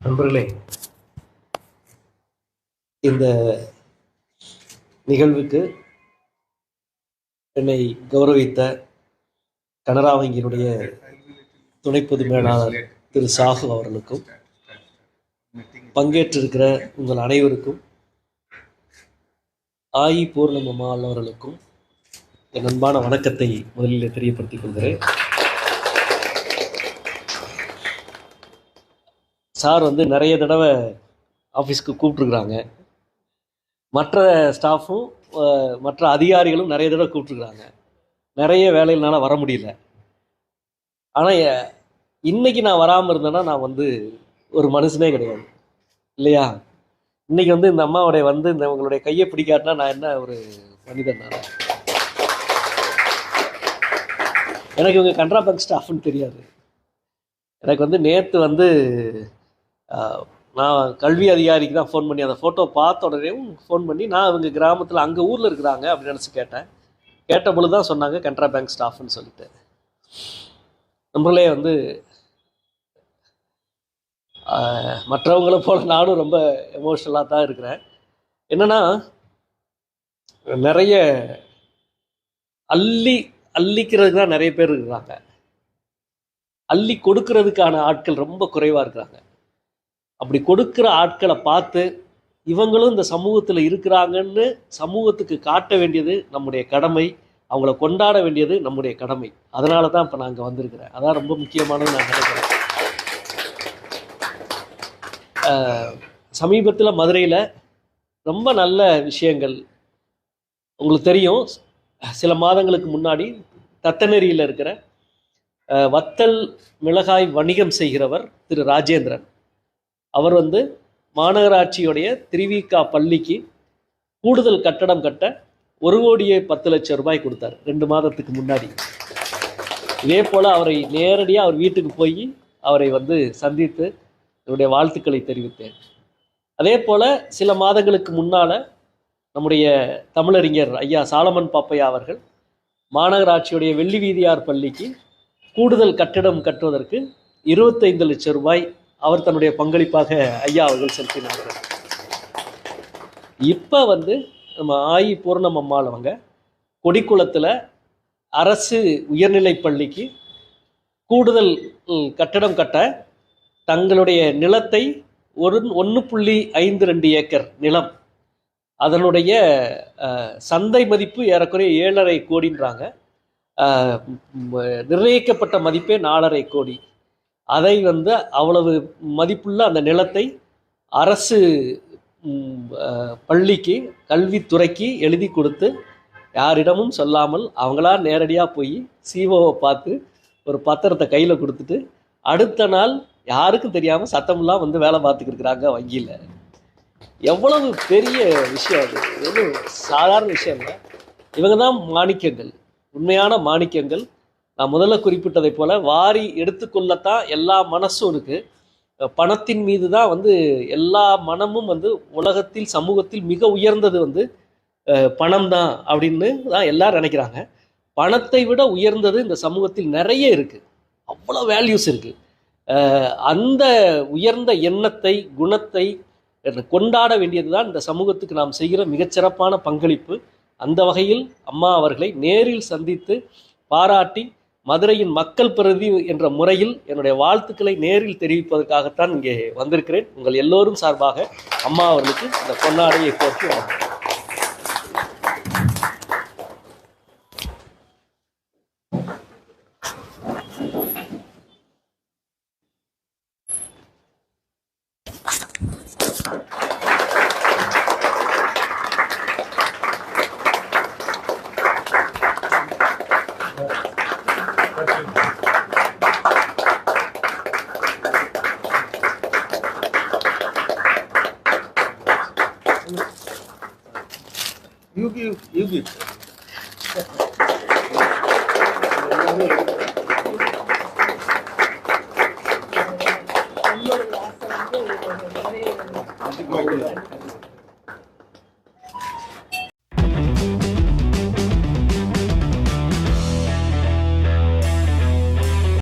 நண்பர்களே இந்த நிகழ்வுக்கு என்னை கௌரவித்த கனரா வங்கியினுடைய துணை பொது மேலாளர் திரு சாஹு அவர்களுக்கும் பங்கேற்றிருக்கிற உங்கள் அனைவருக்கும் ஆயி பூர்ணமம்மாள் அவர்களுக்கும் என் அன்பான வணக்கத்தை முதலில் தெரியப்படுத்திக் கொள்கிறேன். சார் வந்து நிறைய தடவை ஆஃபீஸ்க்கு கூப்பிட்ருக்குறாங்க மற்ற ஸ்டாஃபும் மற்ற அதிகாரிகளும் நிறைய தடவை கூப்பிட்ருக்குறாங்க நிறைய வேலைகள்னால வர முடியல. ஆனால் இன்னைக்கு நான் வராமல் இருந்தேன்னா நான் வந்து ஒரு மனுஷனே கிடையாது. இல்லையா? இன்னைக்கு வந்து இந்த அம்மாவுடைய வந்து இந்த உங்களுடைய கையை பிடிக்காட்டினா நான் என்ன ஒரு மனிதன் நான்? எனக்கு இவங்க கன்ட்ரா பேங்க் ஸ்டாஃப்னு தெரியாது. எனக்கு வந்து நேற்று வந்து நான் கல்வி அதிகாரிக்கு தான் ஃபோன் பண்ணி அந்த ஃபோட்டோ பார்த்த உடனேயும் ஃபோன் பண்ணி நான் அவங்க கிராமத்தில் அங்கே ஊரில் இருக்கிறாங்க அப்படின்னு நினச்சி கேட்டேன். கேட்ட பொழுது தான் சொன்னாங்க கனரா பேங்க் ஸ்டாஃப்னு சொல்லிட்டு. நம்மளே வந்து மற்றவங்களை போல நானும் ரொம்ப எமோஷ்னலாக தான் இருக்கிறேன். என்னென்னா நிறைய அள்ளி அள்ளிக்கிறதுக்கு தான் நிறைய பேர் இருக்கிறாங்க. அள்ளி கொடுக்கறதுக்கான ஆட்கள் ரொம்ப குறைவாக இருக்கிறாங்க. அப்படி கொடுக்குற ஆட்களை பார்த்து இவங்களும் இந்த சமூகத்தில் இருக்கிறாங்கன்னு சமூகத்துக்கு காட்ட வேண்டியது நம்முடைய கடமை. அவங்கள கொண்டாட வேண்டியது நம்முடைய கடமை. அதனால தான் இப்போ நாங்கள் வந்திருக்கிறேன். அதான் ரொம்ப முக்கியமானது நான் நினைக்கிறேன். சமீபத்தில் மதுரையில் ரொம்ப நல்ல விஷயங்கள் உங்களுக்கு தெரியும். சில மாதங்களுக்கு முன்னாடி தத்தநெறியில் இருக்கிற வத்தல் மிளகாய் வணிகம் செய்கிறவர் திரு ராஜேந்திரன். அவர் வந்து மாநகராட்சியுடைய திருவிகா பள்ளிக்கு கூடுதல் கட்டடம் கட்ட ஒரு கோடியே பத்து லட்சம் ரூபாய் கொடுத்தார் ரெண்டு மாதத்துக்கு முன்னாடி. இதே போல் அவரை நேரடியாக அவர் வீட்டுக்கு போய் அவரை வந்து சந்தித்து என்னுடைய வாழ்த்துக்களை தெரிவித்தேன். அதே போல் சில மாதங்களுக்கு முன்னால் நம்முடைய தமிழறிஞர் ஐயா சாலமன் பாப்பையா அவர்கள் மாநகராட்சியுடைய வெள்ளி வீதியார் பள்ளிக்கு கூடுதல் கட்டிடம் கட்டுவதற்கு இருபத்தைந்து லட்சம் ரூபாய் அவர் தன்னுடைய பங்களிப்பாக ஐயா அவர்கள் செலுத்தினார்கள். இப்போ வந்து நம்ம ஆயி பூர்ணம் அம்மாள் அவங்க கொடிக்குளத்தில் அரசு உயர்நிலை பள்ளிக்கு கூடுதல் கட்டடம் கட்ட தங்களுடைய நிலத்தை ஒரு ஒன்று புள்ளி ஐந்து ரெண்டு ஏக்கர் நிலம். அதனுடைய சந்தை மதிப்பு ஏறக்குறைய ஏழரை கோடின்றாங்க. நிர்ணயிக்கப்பட்ட மதிப்பே நாலரை கோடி. அதை வந்து அவ்வளவு மதிப்புள்ள அந்த நிலத்தை அரசு பள்ளிக்கு கல்வித்துறைக்கு எழுதி கொடுத்து யாரிடமும் சொல்லாமல் அவங்களா நேரடியாக போய் சிஓவை பார்த்து ஒரு பத்திரத்தை கையில் கொடுத்துட்டு அடுத்த நாள் யாருக்கும் தெரியாமல் சத்தமெல்லாம் வந்து வேலை பார்த்துக்கிட்டுருக்குறாங்க வங்கியில். எவ்வளவு பெரிய விஷயம் அது. இது சாதாரண விஷயம் இல்லை. இவங்க தான் மாணிக்கங்கள். உண்மையான மாணிக்கங்கள். நான் முதல்ல குறிப்பிட்டதை போல் வாரி எடுத்துக்கொள்ளத்தான் எல்லா மனசும் இருக்குது பணத்தின் மீது தான் வந்து எல்லா மனமும் வந்து உலகத்தில் சமூகத்தில் மிக உயர்ந்தது வந்து பணம் தான் அப்படின்னு தான் எல்லாரும் நினைக்கிறாங்க. பணத்தை விட உயர்ந்தது இந்த சமூகத்தில் நிறைய இருக்குது அவ்வளோ வேல்யூஸ் இருக்குது அந்த உயர்ந்த எண்ணத்தை குணத்தை கொண்டாட வேண்டியது தான் இந்த சமூகத்துக்கு நாம் செய்கிற மிகச்சிறப்பான பங்களிப்பு. அந்த வகையில் அம்மா அவர்களை நேரில் சந்தித்து பாராட்டி மதுரையின் மக்கள் பிரதி என்ற முறையில் என்னுடைய வாழ்த்துக்களை நேரில் தெரிவிப்பதற்காகத்தான் இங்கே வந்திருக்கிறேன். உங்கள் எல்லோரும் சார்பாக அம்மா அவர்களுக்கு இந்த பொன்னாடையை போற்றி வணக்கம். You give, you give.